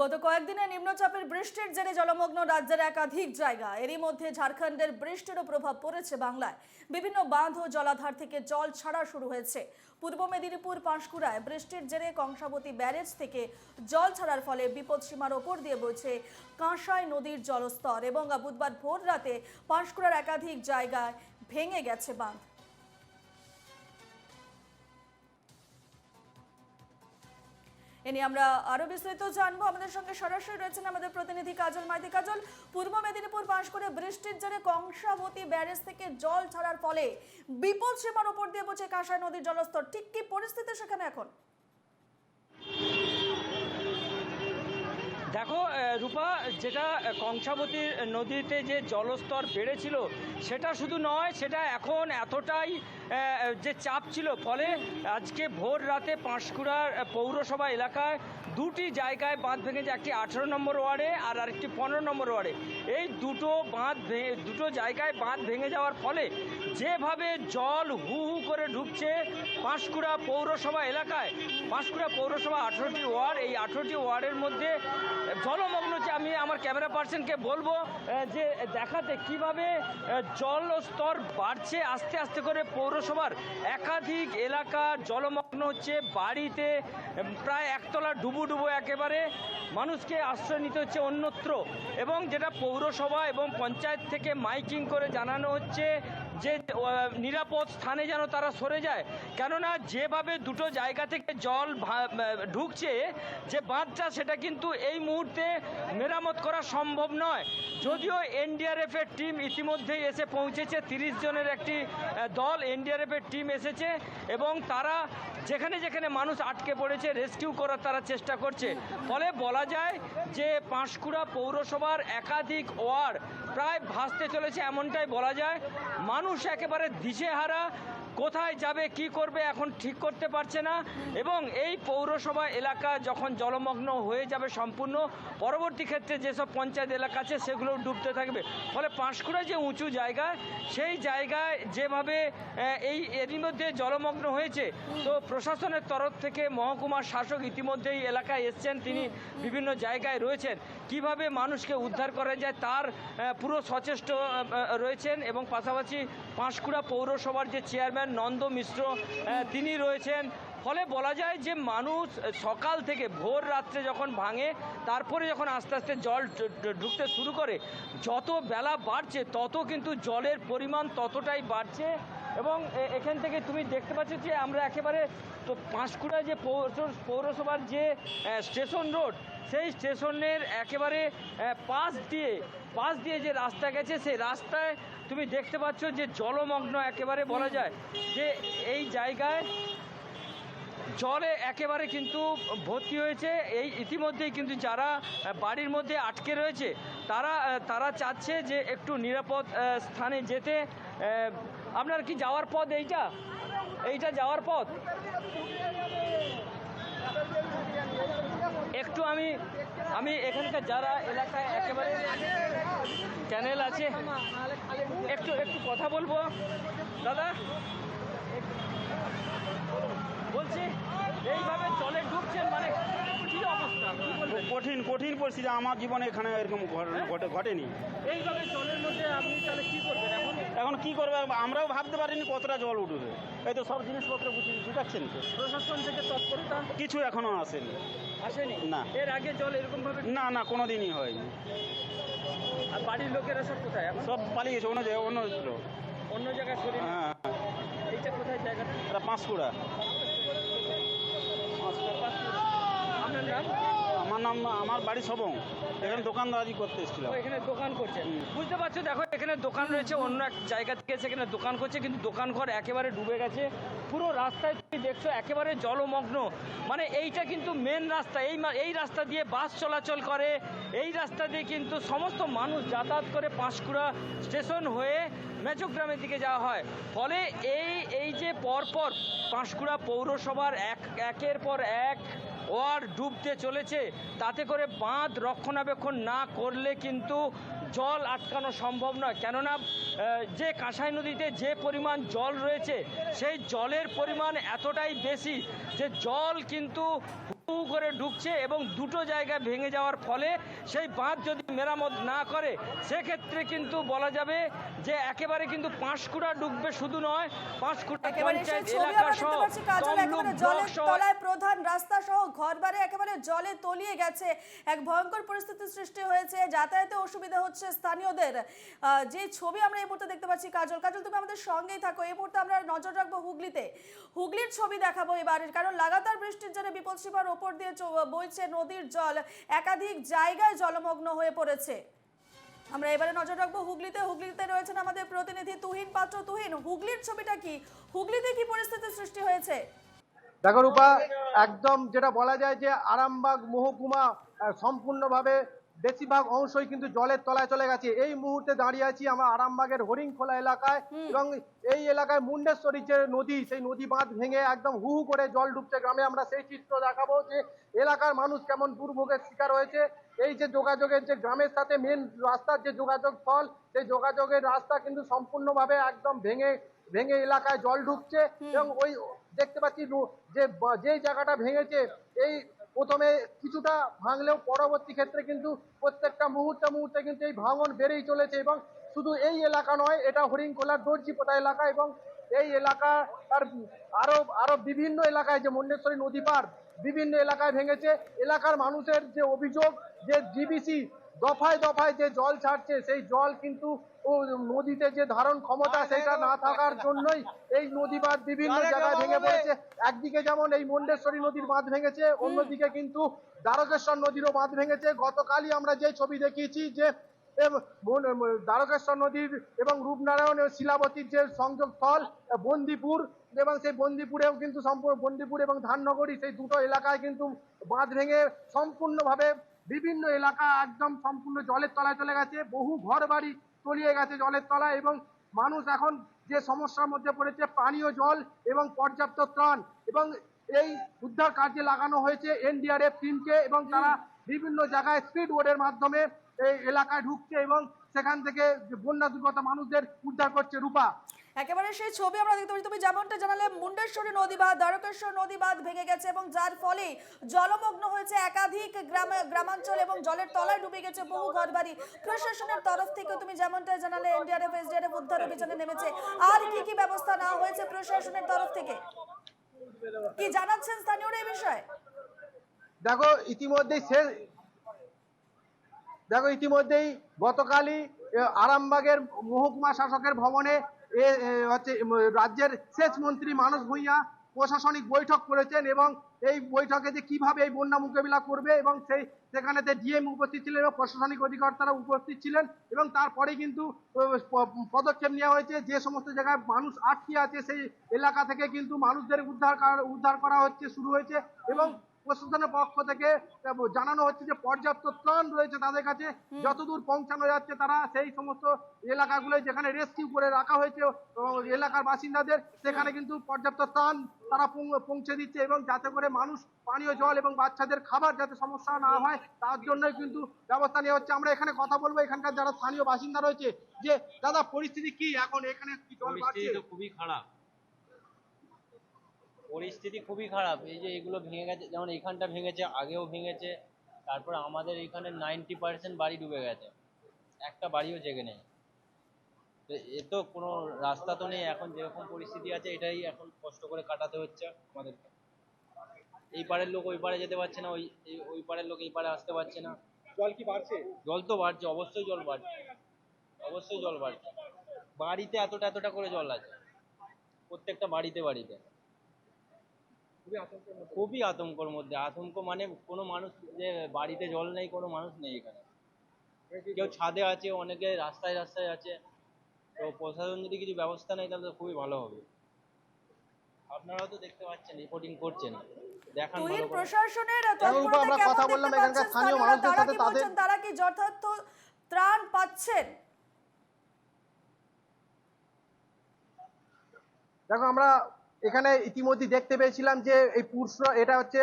গত কয়েকদিনে নিম্নচাপের বৃষ্টির জেরে জলমগ্ন রাজ্যের একাধিক জায়গা। এরই মধ্যে ঝাড়খণ্ডের বৃষ্টিরও প্রভাব পড়েছে বাংলায়। বিভিন্ন বাঁধ ও জলাধার থেকে জল ছাড়া শুরু হয়েছে। পূর্ব মেদিনীপুর, পাঁশকুড়ায় বৃষ্টির জেরে কংসাবতী ব্যারেজ থেকে জল ছাড়ার ফলে বিপদসীমার ওপর দিয়ে বইছে কাঁসাই নদীর জলস্তর এবং বুধবার ভোর রাতে পাঁশকুড়ার একাধিক জায়গায় ভেঙে গেছে বাঁধ। এ নিয়ে আমরা আরও বিস্তারিত জানব। আমাদের সঙ্গে সরাসরি রয়েছেন আমাদের প্রতিনিধি কাজল মাইতি। কাজল পূর্ব মেদিনীপুর পাশ করে বৃষ্টির জেরে কংসাবতী ব্যারেজ থেকে জল ছাড়ার ফলে বিপদ সীমার উপর দিয়ে বসে কাঁসাই নদীর জলস্তর। ঠিক কি পরিস্থিতি সেখানে এখন? দেখো রূপা যেটা আহ, কংসাবতী নদীতে যে জলস্তর বেড়েছিল সেটা শুধু নয় সেটা এখন এতটাই যে চাপ ছিল, ফলে আজকে ভোর রাতে পাঁশকুড়ার পৌরসভা এলাকায় দুটি জায়গায় বাঁধ ভেঙেছে। একটি আঠেরো নম্বর ওয়ার্ডে আর আরেকটি পনেরো নম্বর ওয়ার্ডে। এই দুটো বাঁধ দুটো জায়গায় বাঁধ ভেঙে যাওয়ার ফলে যেভাবে জল হু হু করে ঢুকছে পাঁশকুড়া পৌরসভা এলাকায়, পাঁশকুড়া পৌরসভা আঠেরোটি ওয়ার্ড, এই আঠেরোটি ওয়ার্ডের মধ্যে জলমগ্ন হচ্ছে আমি আমার ক্যামেরা পার্সনকে বলব যে দেখাতে কীভাবে জল স্তর বাড়ছে আস্তে আস্তে করে পৌরসভার একাধিক এলাকা জলমগ্ন হচ্ছে। বাড়িতে প্রায় একতলা ডুবু ডুবো একেবারে। মানুষকে আশ্রয় নিতে হচ্ছে অন্যত্র। এবং যেটা পৌরসভা এবং পঞ্চায়েত থেকে মাইকিং করে জানানো হচ্ছে যে নিরাপদ স্থানে যেন তারা সরে যায়। কেননা যেভাবে দুটো জায়গা থেকে জল ঢুকছে, যে বাঁধটা সেটা কিন্তু এই মুহূর্তে মেরামত করা সম্ভব নয়। যদিও এনডিআরএফের টিম ইতিমধ্যেই এসে পৌঁছেছে, তিরিশ জনের একটি দল এনডিআরএফের টিম এসেছে এবং তারা যেখানে যেখানে মানুষ আটকে পড়েছে, রেস্কিউ করার তারা চেষ্টা করছে। ফলে বলা যায় যে পাঁশকুড়া পৌরসভার একাধিক ওয়ার্ড প্রায় ভাসতে চলেছে এমনটাই বলা যায়। মানুষ একেবারে দিশেহারা কোথায় যাবে, কি করবে, এখন ঠিক করতে পারছে না। এবং এই পৌরসভা এলাকা যখন জলমগ্ন হয়ে যাবে সম্পূর্ণ, পরবর্তী ক্ষেত্রে যেসব পঞ্চায়েত এলাকা আছে সেগুলো ডুবতে থাকবে। ফলে পাঁশকুড়া যে উঁচু জায়গা, সেই জায়গায় যেভাবে এই এরই মধ্যে জলমগ্ন হয়েছে, তো প্রশাসনের তরফ থেকে মহকুমার শাসক ইতিমধ্যেই এলাকায় এসছেন। তিনি বিভিন্ন জায়গায় রয়েছেন। কীভাবে মানুষকে উদ্ধার করা যায়, তার পুরো সচেষ্ট রয়েছেন। এবং পাশাপাশি পাঁশকুড়া পৌরসভার যে চেয়ারম্যান নন্দ মিশ্র তিনি রয়েছেন। ফলে বলা যায় যে মানুষ সকাল থেকে ভোর রাত্রে যখন ভাঙে, তারপরে যখন আস্তে আস্তে জল ঢুকতে শুরু করে, যত বেলা বাড়ছে, তত কিন্তু জলের পরিমাণ ততটাই বাড়ছে। এবং এখান থেকে তুমি দেখতে পাচ্ছ যে আমরা একেবারে তো পাঁশকুড়া যে পৌর- পৌরসভার যে স্টেশন রোড, সেই স্টেশনের একেবারে পাশ দিয়ে পাশ দিয়ে যে রাস্তা গেছে, সেই রাস্তায় তুমি দেখতে পাচ্ছ যে জলমগ্ন একেবারে বলা যায় যে এই জায়গায় জলে একেবারে কিন্তু ভর্তি হয়েছে। এই ইতিমধ্যেই কিন্তু যারা বাড়ির মধ্যে আটকে রয়েছে, তারা তারা চাচ্ছে যে একটু নিরাপদ স্থানে যেতে। আপনার কি যাওয়ার পথ এইটা? এইটা যাওয়ার পথ? একটু আমি আমি এখানকার যারা এলাকায় একেবারে চ্যানেল আছে একটু একটু কথা বলব। দাদা বলছি এইভাবে জলে ডুবছেন মানে কি অবস্থা? কঠিন কঠিন পরিস্থিতি আমার জীবনে এখানে এরকম ঘটনা ঘটে- ঘটেনি। এইভাবে জলের মধ্যে আপনি তাহলে কি করবেন এখন? এখন কি করবে? আমরাও ভাবতে পারিনি কতটা জল উঠবে। এই তো সব জিনিসপত্র বুঝাচ্ছেন তো? প্রশাসন থেকে তৎপরতা? কিছু এখনও আসেনি। আসেনি? না। এর আগে জল এরকম ভাবে না না কোনো দিনই হয়নি। আর বাড়ির লোকেরা সব কোথায়? এখন? সব পালিয়ে গেছে অন্য জায়গায় অন্য অন্য জায়গায় সরে হ্যাঁ। এইটা কোথায় জায়গাটা? এটা পাঁশকুড়া আপনার নাম? আমার নাম আমার বাড়ি সবং এখানে দোকানদারি করতে এসেছিলাম। এখানে দোকান করছে। বুঝতে পারছ? দেখো এখানে দোকান রয়েছে অন্য এক জায়গা থেকে সেখানে দোকান করছে কিন্তু দোকান ঘর একেবারে ডুবে গেছে। পুরো রাস্তায় তুমি দেখছ একেবারে জলমগ্ন। মানে এইটা কিন্তু মেন রাস্তা। এই এই রাস্তা দিয়ে বাস চলাচল করে। এই রাস্তা দিয়ে কিন্তু সমস্ত মানুষ যাতায়াত করে পাঁশকুড়া স্টেশন হয়ে মেচগ্রামের দিকে যাওয়া হয়। ফলে এই এই যে পরপর পাঁশকুড়া পৌরসভার এক একের পর এক ওয়ার্ড ডুবতে চলেছে। তাতে করে বাঁধ রক্ষণাবেক্ষণ না করলে কিন্তু জল আটকানো সম্ভব নয়। কেননা যে কাঁসাই নদীতে যে পরিমাণ জল রয়েছে, সেই জলের পরিমাণ এতটাই বেশি যে জল কিন্তু করে ঢুকছে এবং দুটো জায়গা ভেঙে যাওয়ার ফলে সেই বাঁধ যদি মেরামত না করে সেক্ষেত্রে কিন্তু বলা যাবে যে একেবারে কিন্তু পাঁশকুড়া ডুববে শুধু নয় পাঁশকুড়া পঞ্চায়েত এলাকা সহ জলের তলায় প্রধান রাস্তা সহ ঘরবাড়ি একেবারে জলে তলিয়ে গেছে। এক ভয়ঙ্কর পরিস্থিতি সৃষ্টি হয়েছে যাতায়াতে অসুবিধা হচ্ছে স্থানীয়দের। যে ছবি আমরা এই মুহূর্তে দেখতে পাচ্ছি কাজল কাজল তুমি আমাদের সঙ্গেই থাকো। এই মুহূর্তে আমরা নজর রাখব হুগলিতে। হুগলির ছবি দেখাবো এবার কারণ লাগাতার বৃষ্টির জন্য বিপদ সীমার ওপর দিয়ে বইছে নদীর জল। একাধিক জায়গায় জলমগ্ন হয়ে পড়েছে। আমরা এবারে নজর রাখব হুগলিতে। হুগলিতে রয়েছেন আমাদের প্রতিনিধি তুহিন পাত্র। তুহিন, হুগলির ছবিটা কি? হুগলিতে কি পরিস্থিতির সৃষ্টি হয়েছে? দেখো রূপা, একদম যেটা বলা যায় যে আরামবাগ মহকুমা সম্পূর্ণভাবে বেশিরভাগ অংশই কিন্তু জলের তলায় চলে গেছে। এই মুহূর্তে দাঁড়িয়ে আছি আমরা আরামবাগের হরিংখোলা এলাকায় এবং এই এলাকায় মুন্ডেশ্বরী যে নদী সেই নদী বাঁধ ভেঙে একদম হু হু করে জল ঢুকছে গ্রামে। আমরা সেই চিত্র দেখাবো যে এলাকার মানুষ কেমন দুর্ভোগের শিকার হয়েছে। এই যে যোগাযোগের যে গ্রামের সাথে মেন রাস্তার যে যোগাযোগ ফল সেই যোগাযোগের রাস্তা কিন্তু সম্পূর্ণভাবে একদম ভেঙে ভেঙে এলাকায় জল ঢুকছে এবং ওই দেখতে পাচ্ছি যে যেই জায়গাটা ভেঙেছে এই প্রথমে কিছুটা ভাঙলেও পরবর্তী ক্ষেত্রে কিন্তু প্রত্যেকটা মুহূর্তে মুহূর্তে কিন্তু এই ভাঙন বেড়েই চলেছে এবং শুধু এই এলাকা নয়, এটা হরিংকোলার দর্জিপোতা এলাকা এবং এই এলাকা আর আরও আরও বিভিন্ন এলাকায় যে মন্ডেশ্বরী নদী পার বিভিন্ন এলাকায় ভেঙেছে। এলাকার মানুষের যে অভিযোগ, যে জিবিসি দফায় দফায় যে জল ছাড়ছে সেই জল কিন্তু ও নদীতে যে ধারণ ক্ষমতা সেটা না থাকার জন্যই এই নদী বাঁধ বিভিন্ন জায়গায় ভেঙে পড়েছে। একদিকে যেমন এই মন্ডেশ্বরী নদীর বাঁধ ভেঙেছে অন্যদিকে কিন্তু দ্বারকেশ্বর নদীরও বাঁধ ভেঙেছে। গতকালই আমরা যে ছবি দেখিয়েছি যে দ্বারকেশ্বর নদীর এবং রূপনারায়ণ শিলাবতীর যে সংযোগ স্থল বন্দিপুর এবং সেই বন্দিপুরেও কিন্তু সম্পূর্ণ বন্দিপুর এবং ধাননগরী সেই দুটো এলাকায় কিন্তু বাঁধ ভেঙে সম্পূর্ণভাবে বিভিন্ন এলাকা একদম সম্পূর্ণ জলের তলায় চলে গেছে, বহু ঘর বাড়ি তলিয়ে গেছে জলের তলায় এবং মানুষ এখন যে সমস্যার মধ্যে পড়েছে, পানীয় জল এবং পর্যাপ্ত ত্রাণ এবং এই উদ্ধার কার্যে লাগানো হয়েছে এনডিআরএফ টিমকে এবং তারা বিভিন্ন জায়গায় স্পিড বোর্ডের মাধ্যমে এই এলাকায় ঢুকছে এবং সেখান থেকে বন্যা দুর্গত মানুষদের উদ্ধার করছে রূপা। একেবারে সেই ছবি আমরা দেখতে পাচ্ছি। তুমি যেমনটা জানালে, মুন্ডেশ্বরী নদী বাঁধ দ্বারকেশ্বর নদী বাঁধ ভেঙে গেছে এবং যার ফলে জলমগ্ন হয়েছে একাধিক গ্রামে, গ্রামাঞ্চল এবং জলের তলায় ডুবে গেছে বহু ঘরবাড়ি। প্রশাসনের তরফ থেকে তুমি যেমনটা জানালে, এনডিআরএফ, এসডিআরএফ উদ্ধার অভিযানে নেমেছে। আর কি কি ব্যবস্থা নেওয়া হয়েছে প্রশাসনের তরফ থেকে? কি জানাচ্ছেন স্থানীয়রা এই বিষয়ে? দেখো, ইতিমধ্যেই শেষ দেখো, ইতিমধ্যেই গতকালই আরামবাগের মহকুমা শাসকের ভবনে হচ্ছে রাজ্যের সেচ মন্ত্রী মানস ভূঁইয়া প্রশাসনিক বৈঠক করেছেন এবং এই বৈঠকে যে কীভাবে এই বন্যা মোকাবিলা করবে এবং সেই সেখানেতে ডিএম উপস্থিত ছিলেন এবং প্রশাসনিক অধিকর্তারা উপস্থিত ছিলেন এবং তারপরে কিন্তু পদক্ষেপ নেওয়া হয়েছে যে সমস্ত জায়গায় মানুষ আটকে আছে সেই এলাকা থেকে কিন্তু মানুষদের উদ্ধার উদ্ধার করা হচ্ছে, শুরু হয়েছে এবং প্রশাসনের পক্ষ থেকে জানানো হচ্ছে যে পর্যাপ্ত ত্রাণ রয়েছে তাদের কাছে। যতদূর পৌঁছানো যাচ্ছে তারা সেই সমস্ত এলাকাগুলো যেখানে রেস্কিউ করে রাখা হয়েছে এলাকার বাসিন্দাদের সেখানে কিন্তু পর্যাপ্ত ত্রাণ তারা পৌঁছে দিচ্ছে এবং যাতে করে মানুষ পানীয় জল এবং বাচ্চাদের খাবার যাতে সমস্যা না হয় তার জন্যই কিন্তু ব্যবস্থা নেওয়া হচ্ছে। আমরা এখানে কথা বলব এখানকার যারা স্থানীয় বাসিন্দা রয়েছে যে দাদা পরিস্থিতি কি? এখন এখানে কি জল খুবই খারাপ। পরিস্থিতি খুবই খারাপ। এই যে এগুলো ভেঙে গেছে যেমন এখানটা ভেঙেছে আগেও ভেঙেছে তারপর আমাদের এখানে নাইনটি পার্সেন্ট বাড়ি ডুবে গেছে। একটা বাড়িও জেগে নেই। তো এ তো কোনো রাস্তা তো নেই এখন যেরকম পরিস্থিতি আছে এটাই এখন কষ্ট করে কাটাতে হচ্ছে আমাদেরকে। এই পাড়ের লোক ওই পাড়ে যেতে পারছে না ওই ওই পাড়ের লোক এই পাড়ে আসতে পারছে না। জল কি বাড়ছে? জল তো বাড়ছে অবশ্যই জল বাড়ছে অবশ্যই জল বাড়ছে। বাড়িতে এতটা এতটা করে জল আছে প্রত্যেকটা বাড়িতে বাড়িতে। খুবই আতঙ্কর মধ্যে আতঙ্ক মানে কোনো মানুষ যে বাড়িতে জল নেই কোনো মানুষ নেই এখানে। কেউ ছাদে আছে অনেকে রাস্তায় রাস্তায় আছে। তো প্রশাসন যদি কিছু ব্যবস্থা নেয় তাহলে তো খুবই ভালো হবে। আপনারাও তো দেখতে পাচ্ছেন রিপোর্টিং করছেন। দেখান ভালো প্রশাসনের তৎপরতা আমরা কথা বললাম এখানকার স্থানীয় মানুষদের সাথে তাদের- তারা কি যথার্থ ত্রাণ পাচ্ছেন? দেখো আমরা এখানে ইতিমধ্যে দেখতে পেয়েছিলাম যে এই পুরসরা এটা হচ্ছে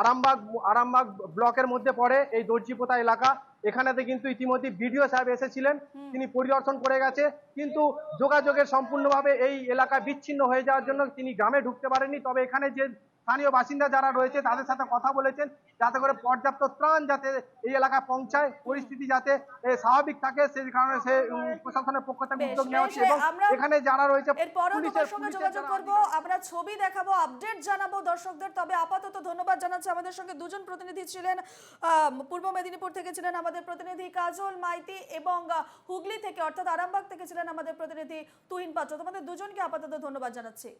আরামবাগ আরামবাগ ব্লকের মধ্যে পড়ে এই দর্জিপোতা এলাকা। এখানেতে কিন্তু ইতিমধ্যে বিডিও সাহেব এসেছিলেন তিনি পরিদর্শন করে গেছে কিন্তু যোগাযোগের সম্পূর্ণভাবে এই এলাকা বিচ্ছিন্ন হয়ে যাওয়ার জন্য তিনি গ্রামে ঢুকতে পারেনি তবে এখানে যে স্থানীয় বাসিন্দা যারা রয়েছে তাদের সাথে কথা বলেছেন যাতে করে পর্যাপ্ত ত্রাণ যাতে এই এলাকায় পৌঁছায় পরিস্থিতি যাতে স্বাভাবিক থাকে সেই কারণে সে প্রশাসনের পক্ষ থেকে উদ্যোগ নেওয়া হচ্ছে। এবং এখানে যারা রয়েছে পুলিশের- সঙ্গে যোগাযোগ করব আমরা ছবি দেখাবো আপডেট জানাব দর্শকদের। তবে আপাতত ধন্যবাদ জানাচ্ছি। আমাদের সঙ্গে দুজন প্রতিনিধি ছিলেন আহ, পূর্ব মেদিনীপুর থেকে ছিলেন আমাদের প্রতিনিধি কাজল মাইতি এবং হুগলি থেকে অর্থাৎ আরামবাগ থেকে ছিলেন আমাদের প্রতিনিধি তুহিন পাত্র। তোমাদের দুজনকে আপাতত ধন্যবাদ জানাচ্ছি।